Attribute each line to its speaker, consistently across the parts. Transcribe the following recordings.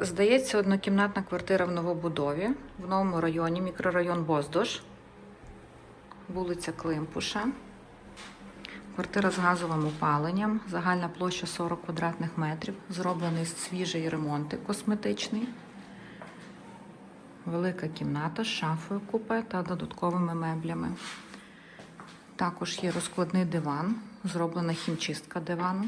Speaker 1: Здається, однокімнатна квартира в новобудові в новому районі, мікрорайон Боздож, вулиця Климпуша. Квартира з газовим опаленням, загальна площа 40 квадратних метрів, зроблений свіжий ремонт косметичний. Велика кімната з шафою купе та додатковими меблями. Також є розкладний диван, зроблена хімчистка дивану.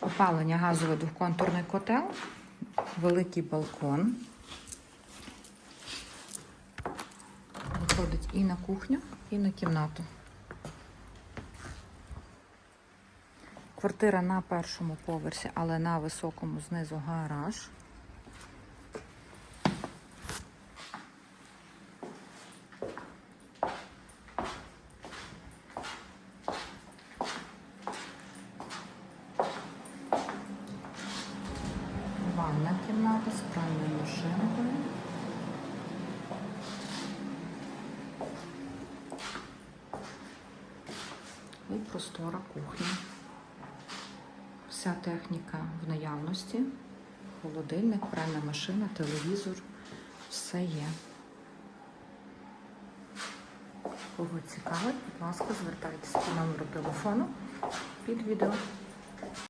Speaker 1: Опалення газовий двоконтурний котел, великий балкон. Виходить і на кухню, і на кімнату. Квартира на першому поверсі, але на високому знизу гараж. Ванна кімната з пральною машинкою. І простора кухня. Вся техніка в наявності. Холодильник, пральна машина, телевізор. Все є. Кого цікавить, будь ласка, звертайтеся по номеру телефону під відео.